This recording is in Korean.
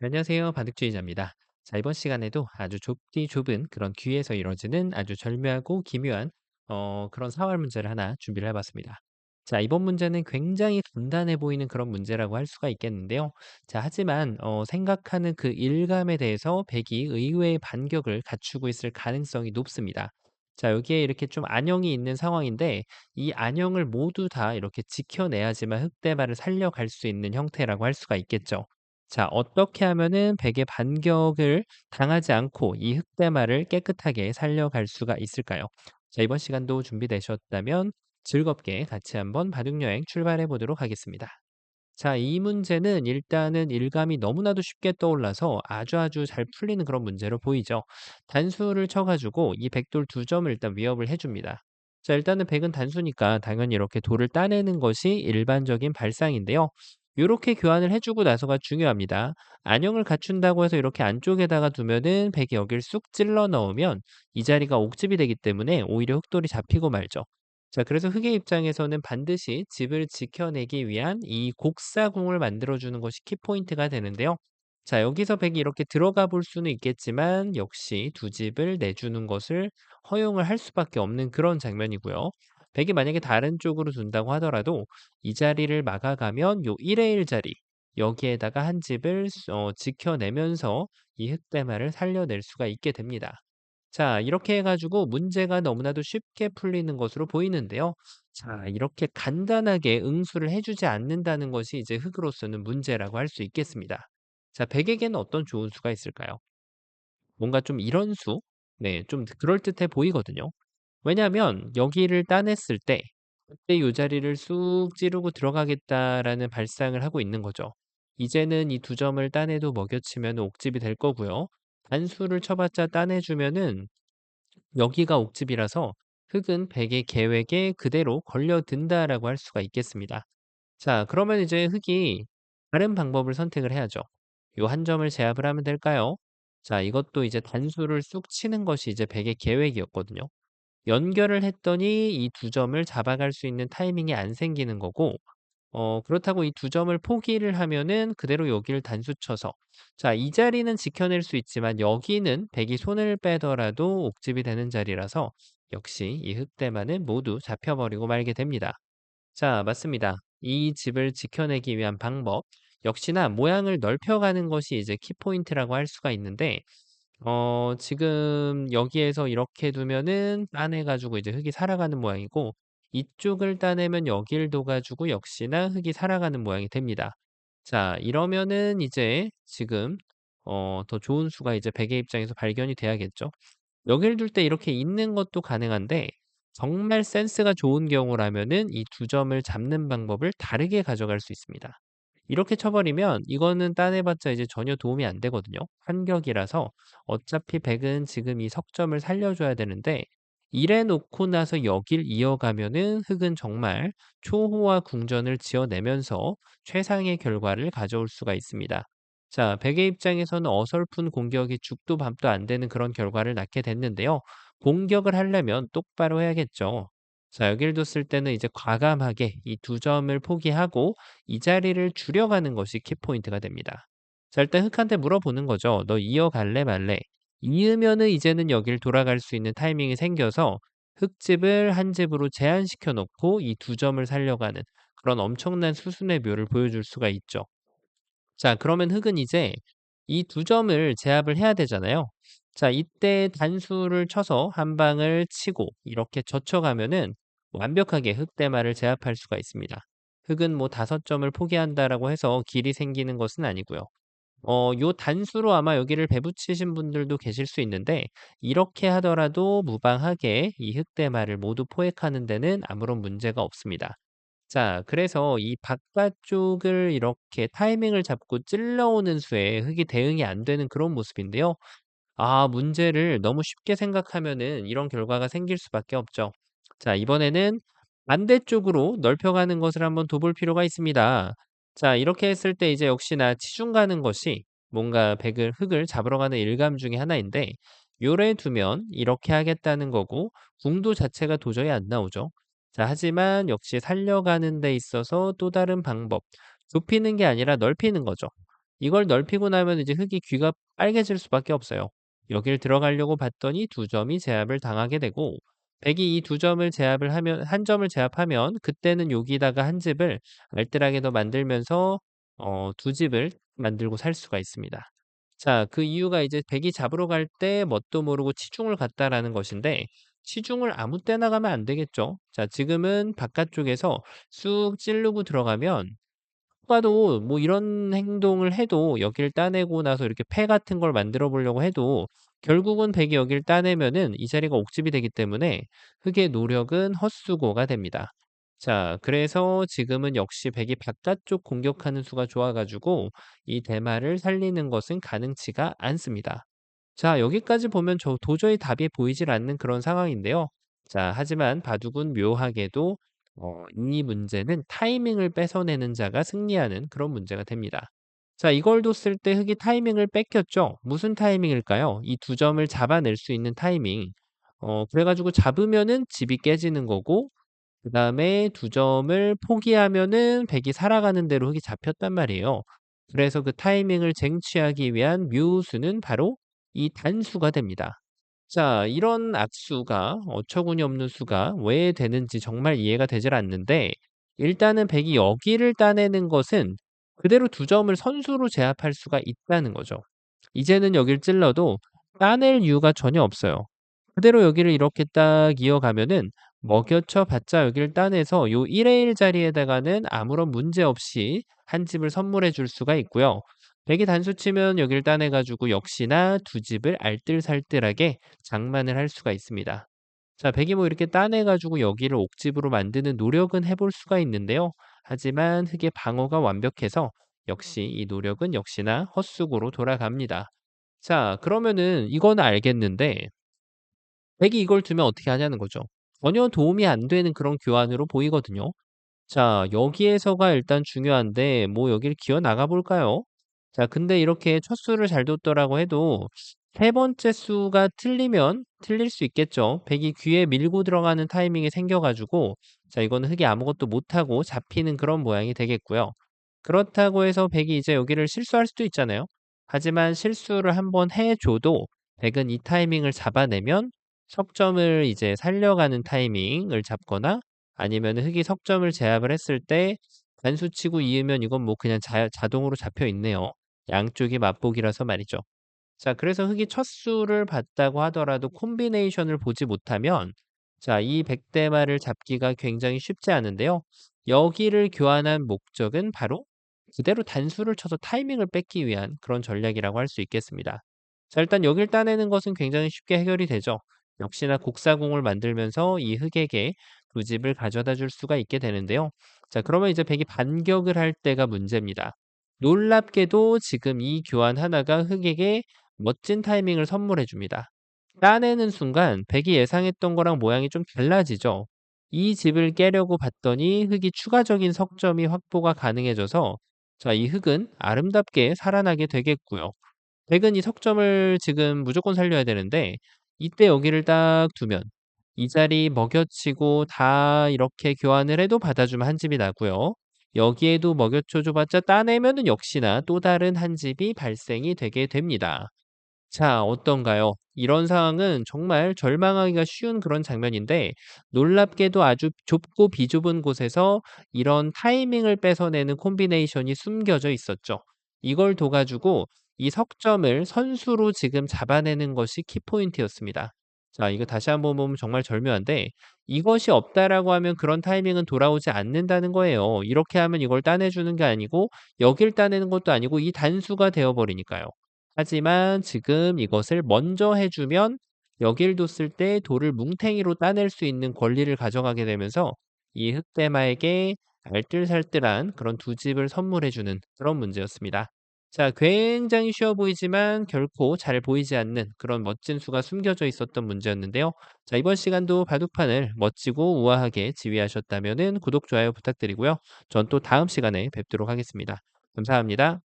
안녕하세요. 바둑주의자입니다. 자, 이번 시간에도 아주 좁디 좁은 그런 귀에서 이루어지는 아주 절묘하고 기묘한 어, 그런 사활 문제를 하나 준비를 해봤습니다. 자, 이번 문제는 굉장히 간단해 보이는 그런 문제라고 할 수가 있겠는데요. 자, 하지만 어, 생각하는 그 일감에 대해서 백이 의외의 반격을 갖추고 있을 가능성이 높습니다. 자, 여기에 이렇게 좀 안형이 있는 상황인데 이 안형을 모두 다 이렇게 지켜내야지만 흑대발을 살려갈 수 있는 형태라고 할 수가 있겠죠. 자, 어떻게 하면은 백의 반격을 당하지 않고 이 흑대마를 깨끗하게 살려갈 수가 있을까요? 자, 이번 시간도 준비되셨다면 즐겁게 같이 한번 바둑여행 출발해 보도록 하겠습니다. 자, 이 문제는 일단은 일감이 너무나도 쉽게 떠올라서 아주 아주 잘 풀리는 그런 문제로 보이죠. 단수를 쳐가지고 이 백돌 두 점을 일단 위협을 해줍니다. 자, 일단은 백은 단수니까 당연히 이렇게 돌을 따내는 것이 일반적인 발상인데요. 이렇게 교환을 해주고 나서가 중요합니다. 안형을 갖춘다고 해서 이렇게 안쪽에다가 두면은 백이 여길 쑥 찔러 넣으면 이 자리가 옥집이 되기 때문에 오히려 흑돌이 잡히고 말죠. 자, 그래서 흑의 입장에서는 반드시 집을 지켜내기 위한 이 곡사공을 만들어주는 것이 키포인트가 되는데요. 자, 여기서 백이 이렇게 들어가 볼 수는 있겠지만 역시 두 집을 내주는 것을 허용을 할 수밖에 없는 그런 장면이고요. 백이 만약에 다른 쪽으로 둔다고 하더라도 이 자리를 막아가면 요 1의 1 자리 여기에다가 한 집을 어, 지켜내면서 이 흑대마를 살려낼 수가 있게 됩니다. 자, 이렇게 해가지고 문제가 너무나도 쉽게 풀리는 것으로 보이는데요. 자, 이렇게 간단하게 응수를 해주지 않는다는 것이 이제 흙으로서는 문제라고 할 수 있겠습니다. 자, 백에게는 어떤 좋은 수가 있을까요? 뭔가 좀 이런 수? 네, 좀 그럴듯해 보이거든요. 왜냐하면 여기를 따냈을 때 그때 이 자리를 쑥 찌르고 들어가겠다라는 발상을 하고 있는 거죠. 이제는 이 두 점을 따내도 먹여치면 옥집이 될 거고요. 단수를 쳐봤자 따내주면은 여기가 옥집이라서 흙은 백의 계획에 그대로 걸려든다라고 할 수가 있겠습니다. 자, 그러면 이제 흙이 다른 방법을 선택을 해야죠. 요 한 점을 제압을 하면 될까요? 자, 이것도 이제 단수를 쑥 치는 것이 이제 백의 계획이었거든요. 연결을 했더니 이두 점을 잡아갈 수 있는 타이밍이 안 생기는 거고 어 그렇다고 이두 점을 포기를 하면은 그대로 여기를 단수 쳐서 자 이 자리는 지켜낼 수 있지만 여기는 백이 손을 빼더라도 옥집이 되는 자리라서 역시 이 흑대만은 모두 잡혀버리고 말게 됩니다. 자 맞습니다. 이 집을 지켜내기 위한 방법 역시나 모양을 넓혀가는 것이 이제 키포인트라고 할 수가 있는데 어 지금 여기에서 이렇게 두면은 따내 가지고 이제 흙이 살아가는 모양이고 이쪽을 따내면 여길 둬 가지고 역시나 흙이 살아가는 모양이 됩니다. 자 이러면은 이제 지금 어 더 좋은 수가 이제 백의 입장에서 발견이 돼야겠죠. 여길 둘 때 이렇게 있는 것도 가능한데 정말 센스가 좋은 경우라면은 이두 점을 잡는 방법을 다르게 가져갈 수 있습니다. 이렇게 쳐 버리면 이거는 따내봤자 이제 전혀 도움이 안 되거든요. 환격이라서 어차피 백은 지금 이 석점을 살려줘야 되는데 이래 놓고 나서 여길 이어가면은 흑은 정말 초호화 궁전을 지어내면서 최상의 결과를 가져올 수가 있습니다. 자, 백의 입장에서는 어설픈 공격이 죽도 밥도 안 되는 그런 결과를 낳게 됐는데요. 공격을 하려면 똑바로 해야겠죠. 자, 여기를 뒀을 때는 이제 과감하게 이 두 점을 포기하고 이 자리를 줄여가는 것이 키포인트가 됩니다. 자, 일단 흑한테 물어보는 거죠. 너 이어갈래 말래? 이으면은 이제는 여길 돌아갈 수 있는 타이밍이 생겨서 흑집을 한 집으로 제한시켜 놓고 이 두 점을 살려가는 그런 엄청난 수순의 묘를 보여줄 수가 있죠. 자, 그러면 흑은 이제 이 두 점을 제압을 해야 되잖아요. 자, 이때 단수를 쳐서 한 방을 치고 이렇게 젖혀가면은 완벽하게 흑대마를 제압할 수가 있습니다. 흑은 뭐 다섯 점을 포기한다라고 해서 길이 생기는 것은 아니고요. 어, 요 단수로 아마 여기를 배붙이신 분들도 계실 수 있는데 이렇게 하더라도 무방하게 이 흑대마를 모두 포획하는 데는 아무런 문제가 없습니다. 자, 그래서 이 바깥쪽을 이렇게 타이밍을 잡고 찔러오는 수에 흙이 대응이 안 되는 그런 모습인데요. 아, 문제를 너무 쉽게 생각하면은 이런 결과가 생길 수밖에 없죠. 자, 이번에는 반대쪽으로 넓혀가는 것을 한번 둬볼 필요가 있습니다. 자, 이렇게 했을 때 이제 역시나 치중 가는 것이 뭔가 백을 흙을 잡으러 가는 일감 중에 하나인데 요래 두면 이렇게 하겠다는 거고 궁도 자체가 도저히 안 나오죠. 자, 하지만 역시 살려가는 데 있어서 또 다른 방법. 좁히는 게 아니라 넓히는 거죠. 이걸 넓히고 나면 이제 흙이 귀가 빨개질 수밖에 없어요. 여길 들어가려고 봤더니 두 점이 제압을 당하게 되고 백이 이 두 점을 제압을 하면 한 점을 제압하면 그때는 여기다가 한 집을 알뜰하게 더 만들면서 어 두 집을 만들고 살 수가 있습니다. 자 그 이유가 이제 백이 잡으러 갈 때 뭣도 모르고 치중을 갔다라는 것인데 치중을 아무 때나 가면 안 되겠죠. 자 지금은 바깥쪽에서 쑥 찌르고 들어가면 봐도 뭐 이런 행동을 해도 여기를 따내고 나서 이렇게 패 같은 걸 만들어 보려고 해도 결국은 백이 여기를 따내면은 이 자리가 옥집이 되기 때문에 흙의 노력은 헛수고가 됩니다. 자, 그래서 지금은 역시 백이 바깥쪽 공격하는 수가 좋아 가지고 이 대마를 살리는 것은 가능치가 않습니다. 자, 여기까지 보면 저 도저히 답이 보이질 않는 그런 상황인데요. 자, 하지만 바둑은 묘하게도 어, 이 문제는 타이밍을 뺏어내는 자가 승리하는 그런 문제가 됩니다. 자, 이걸 뒀을 때 흑이 타이밍을 뺏겼죠. 무슨 타이밍일까요? 이 두 점을 잡아낼 수 있는 타이밍. 어, 그래가지고 잡으면은 집이 깨지는 거고, 그 다음에 두 점을 포기하면은 백이 살아가는 대로 흑이 잡혔단 말이에요. 그래서 그 타이밍을 쟁취하기 위한 묘수는 바로 이 단수가 됩니다. 자, 이런 악수가 어처구니 없는 수가 왜 되는지 정말 이해가 되질 않는데 일단은 백이 여기를 따내는 것은 그대로 두 점을 선수로 제압할 수가 있다는 거죠. 이제는 여길 찔러도 따낼 이유가 전혀 없어요. 그대로 여기를 이렇게 딱 이어가면은 먹여쳐 봤자 여기를 따내서 요 1의 1 자리에다가는 아무런 문제 없이 한 집을 선물해 줄 수가 있고요. 백이 단수 치면 여기를 따내 가지고 역시나 두 집을 알뜰살뜰하게 장만을 할 수가 있습니다. 자, 백이 뭐 이렇게 따내 가지고 여기를 옥집으로 만드는 노력은 해볼 수가 있는데요. 하지만 흑의 방어가 완벽해서 역시 이 노력은 역시나 헛수고로 돌아갑니다. 자, 그러면은 이거는 알겠는데 백이 이걸 두면 어떻게 하냐는 거죠. 전혀 도움이 안 되는 그런 교환으로 보이거든요. 자, 여기에서가 일단 중요한데 뭐 여기를 기어 나가 볼까요? 자, 근데 이렇게 첫 수를 잘 뒀더라고 해도 세 번째 수가 틀리면 틀릴 수 있겠죠. 백이 귀에 밀고 들어가는 타이밍이 생겨가지고 자, 이거는 흑이 아무것도 못하고 잡히는 그런 모양이 되겠고요. 그렇다고 해서 백이 이제 여기를 실수할 수도 있잖아요. 하지만 실수를 한번 해줘도 백은 이 타이밍을 잡아내면 석점을 이제 살려가는 타이밍을 잡거나 아니면 흑이 석점을 제압을 했을 때 단수 치고 이으면 이건 뭐 그냥 자, 자동으로 잡혀 있네요. 양쪽이 맛보기라서 말이죠. 자, 그래서 흑이 첫 수를 봤다고 하더라도 콤비네이션을 보지 못하면 자, 이 백대마를 잡기가 굉장히 쉽지 않은데요. 여기를 교환한 목적은 바로 그대로 단수를 쳐서 타이밍을 뺏기 위한 그런 전략이라고 할 수 있겠습니다. 자, 일단 여길 따내는 것은 굉장히 쉽게 해결이 되죠. 역시나 곡사공을 만들면서 이 흑에게 두 집을 가져다 줄 수가 있게 되는데요. 자, 그러면 이제 백이 반격을 할 때가 문제입니다. 놀랍게도 지금 이 교환 하나가 흑에게 멋진 타이밍을 선물해 줍니다. 따내는 순간 백이 예상했던 거랑 모양이 좀 달라지죠. 이 집을 깨려고 봤더니 흑이 추가적인 석점이 확보가 가능해져서 자, 이 흑은 아름답게 살아나게 되겠고요. 백은 이 석점을 지금 무조건 살려야 되는데 이때 여기를 딱 두면 이 자리 먹여치고 다 이렇게 교환을 해도 받아주면 한 집이 나고요. 여기에도 먹여쳐 줘봤자 따내면은 역시나 또 다른 한 집이 발생이 되게 됩니다. 자, 어떤가요? 이런 상황은 정말 절망하기가 쉬운 그런 장면인데 놀랍게도 아주 좁고 비좁은 곳에서 이런 타이밍을 뺏어내는 콤비네이션이 숨겨져 있었죠. 이걸 둬가지고 이 석점을 선수로 지금 잡아내는 것이 키포인트였습니다. 자, 이거 다시 한번 보면 정말 절묘한데 이것이 없다라고 하면 그런 타이밍은 돌아오지 않는다는 거예요. 이렇게 하면 이걸 따내주는 게 아니고 여길 따내는 것도 아니고 이 단수가 되어버리니까요. 하지만 지금 이것을 먼저 해주면 여길 뒀을 때 돌을 뭉탱이로 따낼 수 있는 권리를 가져가게 되면서 이 흑대마에게 알뜰살뜰한 그런 두 집을 선물해주는 그런 문제였습니다. 자, 굉장히 쉬워 보이지만 결코 잘 보이지 않는 그런 멋진 수가 숨겨져 있었던 문제였는데요. 자, 이번 시간도 바둑판을 멋지고 우아하게 지휘하셨다면 구독, 좋아요 부탁드리고요. 전 또 다음 시간에 뵙도록 하겠습니다. 감사합니다.